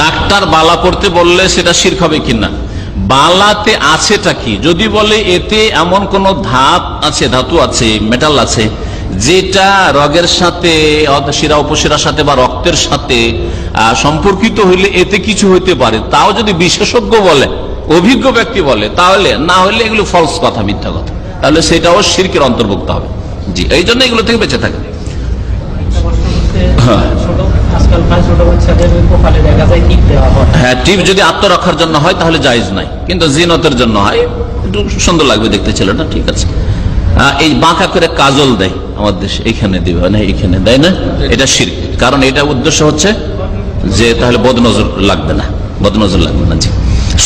Doctor বালা পড়তে বললে সেটা শির্ক হবে কিনা? বালাতে আছেটা কি? যদি বলে এতে এমন কোন ধাপ আছে, ধাতু আছে মেটাল আছে, যেটা রগের সাথে শিরা উপশিরার সাথে বা রক্তের সাথে সম্পর্কিত হইলে এতে কিছু হইতে পারে। তাও যদি বিশেষজ্ঞ বলে, অভিজ্ঞ ব্যক্তি বলে, তাহলে না হলে এগুলো ফলস কথা, মিথ্যা কথা। তাহলে সেটাও শিরকের অন্তর্ভুক্ত হবে। জি এই জন্য এগুলো থেকে বেঁচে থাকে হ্যাঁ। হয়। টিপ যদি আত্মরক্ষার জন্য হয় তাহলে জায়েজ নাই। কিন্তু জিনতের জন্য হয়, একটু সুন্দর লাগবে দেখতে ছেলেটা, ঠিক আছে। এই বাঁকা করে কাজল দেয় দেশে এইখানে দিবে, না এইখানে দেয় না, এটা শির কারণ এটা উদ্দেশ্য হচ্ছে যে তাহলে বদনজর লাগবে না, বদনজর লাগবে না, জি।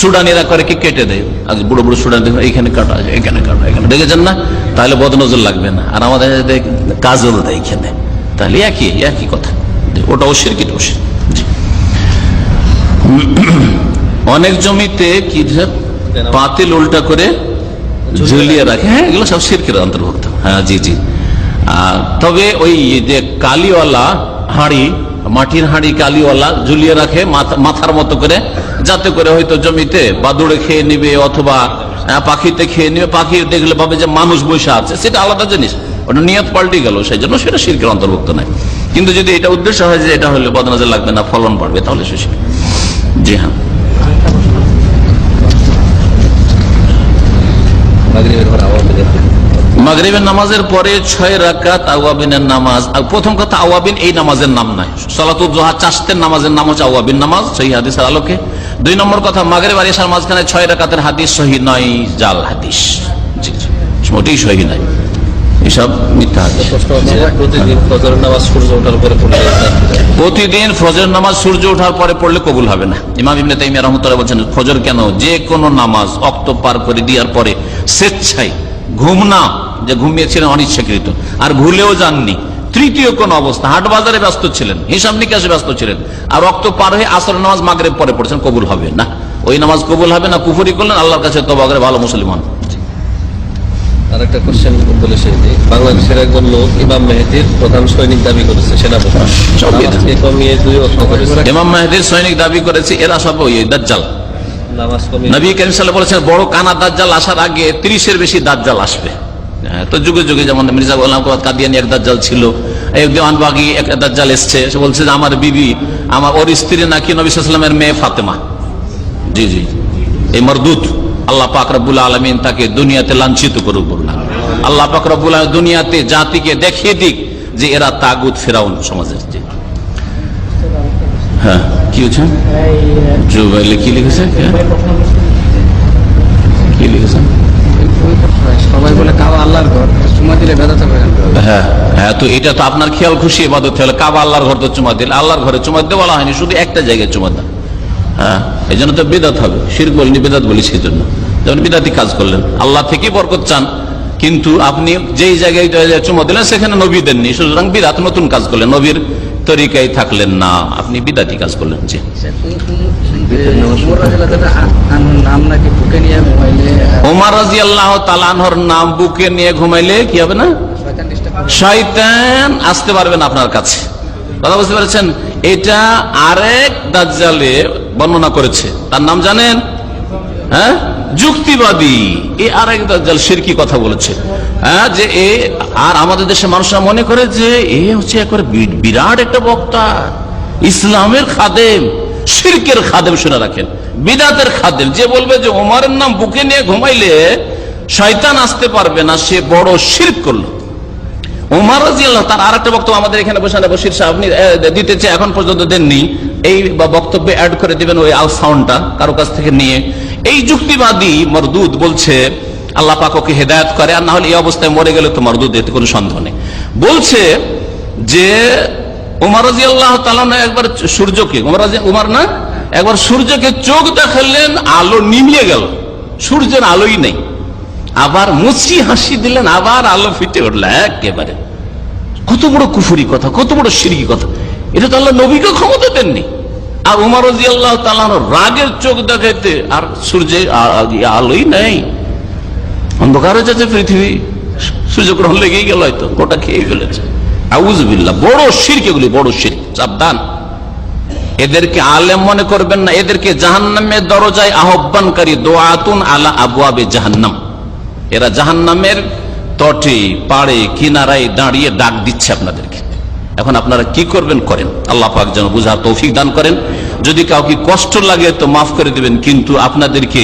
সুডানিরা করে কি কেটে দেয়? আজ বুড়ো বুড়ো সুডান দেখো এইখানে কাটা, এখানে কাটা, এখানে। দেখেছেন না? তাহলে বদনজর লাগবে না। আর আমাদের কাজল দেয় এখানে। তাহলে একই একই কথা। জি, ওটাও শির কিটাও শির অনেক জমিতে কি পাতিল উল্টা করে ঝুলিয়ে রাখে। হ্যাঁ এগুলো সব অন্তর্ভুক্ত। হ্যাঁ জি জি। তবে ওই যে কালিওয়ালা হাঁড়ি মাটির হাঁড়ি কালিওয়ালা ঝুলিয়ে রাখে মাথা- মাথার মতো করে যাতে করে হয়তো জমিতে বাদুড়ে খেয়ে নিবে অথবা পাখিতে খেয়ে নিবে। পাখি দেখলে ভাবে যে মানুষ বসে আছে সেটা আলাদা জিনিস। ওটা নিয়ত পাল্টে গেল সেই জন্য সেটা শিরকের অন্তর্ভুক্ত নাই। কিন্তু যদি এটা উদ্দেশ্য হয় যে এটা হলে বদনাজে লাগবে না ফলন বাড়বে তাহলে সে জি হ্যাঁ। মাগরিবের নামাজের পরে ছয় রাকাত আওয়াবিনের নামাজ। আর প্রথম কথা আওয়াবিন এই নামাজের নাম নাই। সালাতুদ্দোহা চাষতের নামাজের নাম হচ্ছে আওয়াবিন নামাজ সহি হাদিসের আলোকে। দুই নম্বর কথা মাগরিব আর মাঝখানে ছয় রাকাতের হাদিস সহি নয় জাল হাদিস। মোটেই সহি নাই। এসব মিথ্যা প্রতিদিন ফজর নামাজ সূর্য ওঠার পরে পড়লে কবুল হবে না। ইমাম ইবনে তাইমিয়া রহমতুল্লাহ বলছেন ফজর কেন? যে কোনো নামাজ অক্ত পার করে দেওয়ার পরে স্বেচ্ছায় ঘুম না যে ঘুমিয়েছিলেন অনিচ্ছাকৃত আর ভুলেও যাননি। তৃতীয় কোন অবস্থা হাট বাজারে ব্যস্ত ছিলেন হিসাব নিকাশে ব্যস্ত ছিলেন আর রক্ত পার হয়ে আসর নামাজ মাগরে পরে পড়ছেন কবুল হবে না। ওই নামাজ কবুল হবে না কুফুরি করলেন আল্লাহর কাছে তো বাগরে ভালো মুসলমান আর একটা কোশ্চেন বলে বাংলাদেশের একজন লোক ইমাম মেহেদির প্রধান সৈনিক দাবি করেছে সেনাপতি। কমিয়ে দুই করেছে। ইমাম মাহেদির সৈনিক দাবি করেছে এরা সব ওই দাজ্জাল। নবী করিম আলাইহি বড় কানা দাজ্জাল আসার আগে ত্রিশের বেশি দাজ্জাল আসবে। হ্যাঁ, তো যুগে যুগে যেমন মির্জা গোলাম কাদিয়ানি এক দাজ্জাল ছিল এই দেওয়ানবাগি এক দাজ্জাল এসছে সে বলছে যে আমার বিবি আমার ওর স্ত্রী নাকি নবী সাল্লামের মেয়ে ফাতেমা। জি জি এই মরদুত আল্লাহ পাক রব্বুল আলমিন তাকে দুনিয়াতে লাঞ্ছিত করুক বললাম আল্লাহ পাক রব্বুল আলমিন দুনিয়াতে জাতিকে দেখিয়ে দিক যে এরা তাগুদ ফেরাউন সমাজের জি হ্যাঁ কি হচ্ছে জুবাইলে কি লিখেছে? হ্যাঁ। কি লিখেছে? সবাই বলে কাবা আল্লাহর ঘর চুমা দিলে হ্যাঁ হ্যাঁ তো এটা তো আপনার খেয়াল খুশি এবাদত হলে কাবা আল্লাহর ঘর তো চুমা দিল আল্লাহর ঘরে চুমা দিতে বলা হয়নি শুধু একটা জায়গায় চুমা দেন। হ্যাঁ? এই জন্য তো বেদাত হবে। শির বলিনি, বেদাত বলি সেই জন্য যেমন বিদাতি কাজ করলেন। আল্লাহ থেকে বরকত চান, কিন্তু আপনি যেই জায়গায় চুমা দিলেন, সেখানে নবী দেননি। সুতরাং বিদাত নতুন কাজ করলেন। নবীর তরিকায় থাকলেন না। আপনি বিদাতি কাজ করলেন নিয়ে ওমার তালানহর নাম বুকে নিয়ে ঘুমাইলে কি হবে না? শয়তান আসতে পারবেন আপনার কাছে। কথা বুঝতে পারছেন? এটা আরেক দাজ্জালে বর্ণনা করেছে। তার নাম জানেন? হ্যাঁ? যুক্তিবাদী। এই আরেক দাজ্জাল সিরকি কথা বলেছে। হ্যাঁ যে এ, আর আমাদের দেশে মানুষরা মনে করে যে এ হচ্ছে একবারে বিরাট একটা বক্তা। ইসলামের খাদেম শিরকের খাদেম শুনে রাখেন। বিদাতের খাদেম। যে বলবে যে ওমারের নাম বুকে নিয়ে ঘুমাইলে, শয়তান আসতে পারবে না, সে বড় শিরক করল। ওমর রাজিয়াল্লাহ তার আরেকটা বক্তব্য আমাদের এখানে বসে বসির সাহেব আপনি দিতে চাই, এখন পর্যন্ত দেননি। এই বক্তব্যে অ্যাড করে দিবেন ওই আল সাউন্ডটা, কারও কাছ থেকে নিয়ে। এই যুক্তিবাদী মরদুদ বলছে, আল্লাহ পাক ওকে হেদায়ত করে, আর না হলে এই অবস্থায় মরে গেলে তো মরদুদ, এতে কোনো সন্দেহ নেই। বলছে যে, উমর রাজি আল্লাহ একবার সূর্যকে, উমর উমার না, একবার সূর্যকে চোখ দেখালেন, আলো নিমিয়ে গেল। সূর্যের আলোই নেই। আবার মুচি হাসি দিলেন, আবার আলো ফিটে উঠল একেবারে। কত বড় কুফুরি কথা, কত বড় সিরকি কথা। এটা তো আল্লাহ নবীকে ক্ষমতা দেননি। আর উমার আল্লাহ রাগের চোখ দেখাইতে আর সূর্যে আ- আ- আলোই নেই। অন্ধকার হয়ে যাচ্ছে পৃথিবী। সূর্যগ্রহণ লেগেই গেল হয়তো, গোটা খেয়ে ফেলেছে। আউজবিল্লা বড় শিরক এগুলি, বড় শির সাবধান। এদেরকে আলেম মনে করবেন না, এদেরকে জাহান্নামের দরজায় আহ্বানকারী দোয়াতুন আলা আবু আবে জাহান্নাম। এরা জাহান্নামের তটে, পাড়ে, কিনারায় দাঁড়িয়ে ডাক দিচ্ছে আপনাদেরকে। এখন আপনারা কি করবেন করেন? আল্লাহ পাক যেন বুঝার তৌফিক দান করেন। যদি কাউকে কষ্ট লাগে তো মাফ করে দিবেন, কিন্তু আপনাদেরকে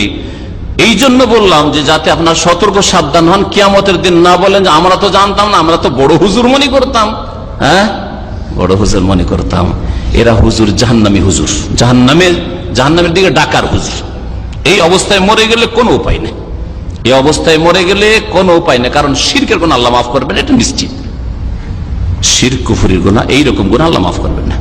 এই জন্য বললাম যে যাতে আপনার সতর্ক সাবধান হন, কিয়ামতের দিন না বলেন যে আমরা তো জানতাম না, আমরা তো বড় হুজুর মনে করতাম। হ্যাঁ? বড় হুজুর মনে করতাম। এরা হুজুর জাহান্নামী হুজুর। জাহান্নামের জাহান্নামের দিকে ডাকার হুজুর। এই অবস্থায় মরে গেলে কোনো উপায় নেই। এই অবস্থায় মরে গেলে কোনো উপায় নেই, কারণ শিরকের কোন আল্লাহ মাফ করবেন, এটা নিশ্চিত। শির, কুফুরির গুণা এইরকম গোনা আল্লাহ মাফ করবেন না।